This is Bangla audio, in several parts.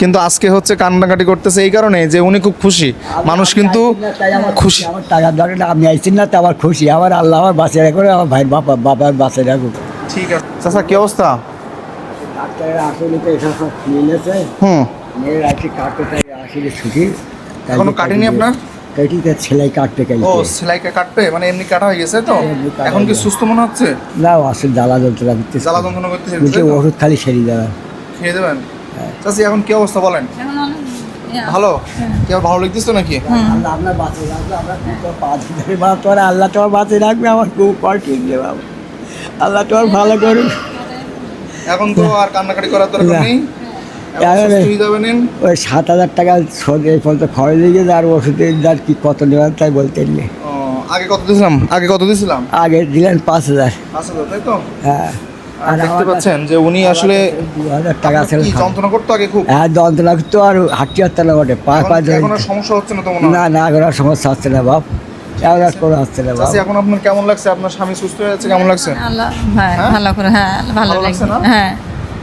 কিন্তু আজকে হচ্ছে কান্নাকাটি করতেছে এই কারণে যে উনি খুব খুশি। মানুষ কিন্তু খুশি। আমার টাকার দরকার আমি আইসি না তো আমার খুশি। আমার আল্লাহ আমার বাঁচিয়ে রাখো আমার ভাই বাবা বাবার বাঁচিয়ে রাখুক। ঠিক আছে। চাচা কি অবস্থা? ডাক্তারের আসলে তো এসব সব নিয়েছে হুম। মেয়ের আছে কাটতে চাই আসলে ছুটি। এখনও কাটেনি আপনার? কেটিতে ছেলে কাটতে ও সেলাইকে কাটবে মানে এমনি কাটা হয়ে গেছে তো? এখন কি সুস্থ মনে হচ্ছে? না আসলে জ্বালা যন্ত্রণা করতেছে। জ্বালা যন্ত্রণা করতেছে ওষুধ খালি সেরে দেওয়া খেয়ে দেবেন? চাচি এখন কি অবস্থা বলেন? ভালো? কি আর ভালো লাগতেছে নাকি? আল্লাহ আপনার বাঁচিয়ে রাখবে আমরা পাঁচ তোর আল্লাহ বাঁচিয়ে রাখবে আমার খুব কঠিন রে বাবা। আল্লাহ তোমার ভালো করুক। এখন তো আর কান্নাকাটি করার দরকার নেই। হয়ে ওই সাত হাজার টাকা এই পর্যন্ত খরচ দিয়ে গেছে আর ওষুধের যার কি কত নেওয়ার তাই বলতেন না ও, আগে কত দিয়েছিলাম আগে কত দিয়েছিলাম আগে দিলেন পাঁচ হাজার। আচ্ছা তাই তো? হ্যাঁ। আর দেখতে পাচ্ছেন যে উনি আসলে দু হাজার টাকা ছিল। কি যন্ত্রণা করতো আগে খুব? হ্যাঁ যন্ত্রণা তো আর হাঁটতে পারতে না বটে। পা এখন- পা ধরে এখন আর সমস্যা হচ্ছে না তো মনে হয় না না এখন আর সমস্যা হচ্ছে না বাপ। এখন আর কোনো হচ্ছে না বাপ। চাচি এখন আপনার কেমন লাগছে? আপনার স্বামী সুস্থ হয়ে যাচ্ছে কেমন লাগছে? আল্লাহ হ্যাঁ হ্যাঁ? ভালো করে হ্যাঁ ভালো ভালো লাগছে লাগছে না? হ্যাঁ।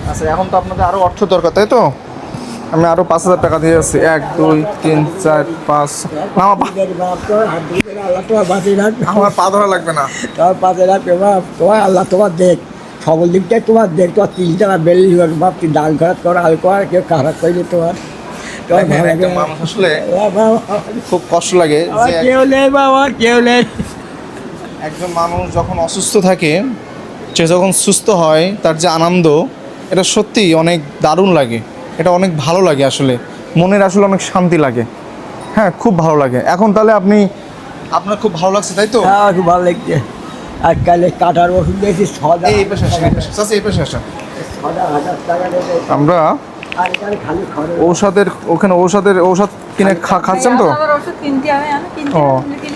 আচ্ছা এখন তো আপনাদের আরও অর্থ দরকার তাই তো? আমি আরও পাঁচ হাজার টাকা দিয়ে যাচ্ছি এক দুই তিন চার পাঁচ। না, আমার পা- বাপ তোমার হাত ধরে আল্লাহ তোমার বাঁচিয়ে রাখবে আমার পা ধরা লাগবে না। তোমার পাশে রাখবে বাপ। তোমার আল্লাহ তোমার দেখ। সকল দিকটাই তোমার দেখ তোমার তিন টাকা বেলি তুই দান খরচ করো হাল কর কেউ খারাপ করলে তোমার। আসলে খুব কষ্ট লাগে কেউ নেই বাবা কেউ নেই। একজন মানুষ যখন অসুস্থ থাকে সে যখন সুস্থ হয় তার যে আনন্দ এটা সত্যিই অনেক দারুণ লাগে। এটা অনেক ভালো লাগে আসলে। মনের আসলে অনেক শান্তি লাগে। হ্যাঁ খুব ভালো লাগে। এখন তাহলে আপনি আপনার খুব ভালো লাগছে তাই তো? হ্যাঁ খুব ভালো লাগছে। আর কালে কাটার ওষুধ দিয়েছি ছটা আসেন আসেন। আমরা ঔষধের ওখানে ঔষধের ঔষধ কিনে খা- খাচ্ছেন তো? ও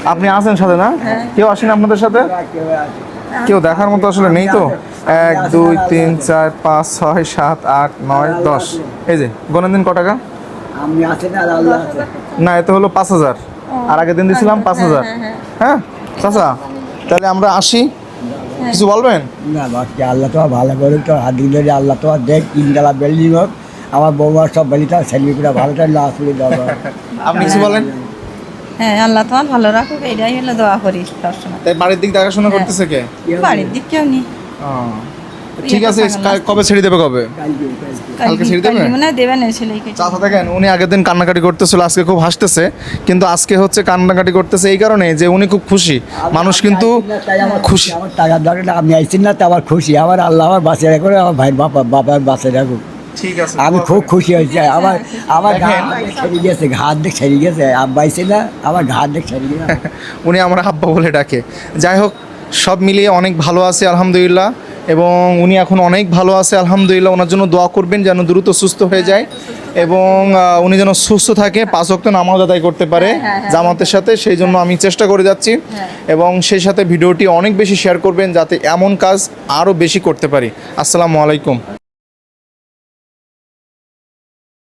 আপনি আছেন সাথে না? কেউ আসেন আপনাদের সাথে? কেউ দেখার মতো আসলে নেই তো? এক দুই তিন চার পাঁচ ছয় সাত আট নয় দশ। এই যে গণের দিন ক টাকা? না আর আল্লাহ আছে না এতে হলো পাঁচ হাজার। আর আগের দিন দিয়েছিলাম পাঁচ হাজার। হ্যাঁ? চাচা তাহলে আমরা আসি। কিছু বলবেন? না বাকি আল্লাহ তোমার ভালো করে তো হাত দিন ধরে আল্লাহ তোমার দেখ তিন বিল্ডিং বেলি হোক। আমার বৌমার সব বেলিটা করে ভালো করে না আসলে দেওয়া আপনি কিছু বলেন? হ্যাঁ আল্লাহ তোমার ভালো রাখুক এটাই হলো দোয়া করি সবসময়। তাই বাড়ির দিক দেখাশোনা করতেছে কে? বাড়ির দিক কেউ নেই। ঠিক আছে কবে ছেড়ে দেবে কবে? কালকে ছেড়ে দেবে? মনে হয় দেবে না ছেলেকে চাচা দেখেন উনি আগের দিন কান্নাকাটি করতেছিল আজকে খুব হাসতেছে কিন্তু আজকে হচ্ছে কান্নাকাটি করতেছে এই কারণে যে উনি খুব খুশি। মানুষ কিন্তু খুশি। আমার টাকার দরকার না, আমি আইসি না তো আমার খুশি। আমার আল্লাহ আমার বাঁচিয়ে রাখো আমার ভাই বাবা বাবার বাঁচিয়ে রাখুক। ঠিক আছে আমি খুব খুশি হয়েছি। আমার আমার ছেড়ে গেছে ঘাট দেখ ছেড়ে গেছে। আব্বা আইসি না আমার ঘাট দেখ ছেড়ে গেছে। উনি আমার আব্বা বলে ডাকে। যাই হোক সব মিলিয়ে অনেক ভালো আছে আলহামদুলিল্লাহ। এবং উনি এখন অনেক ভালো আছে আলহামদুলিল্লাহ। ওনার জন্য দোয়া করবেন যেন দ্রুত সুস্থ হয়ে যায় এবং উনি যেন সুস্থ থাকে পাঁচ অক্ত নামাজ আদায় করতে পারে জামাতের সাথে। সেই জন্য আমি চেষ্টা করে যাচ্ছি এবং সেই সাথে ভিডিওটি অনেক বেশি শেয়ার করবেন যাতে এমন কাজ আরও বেশি করতে পারি। আসসালামু আলাইকুম।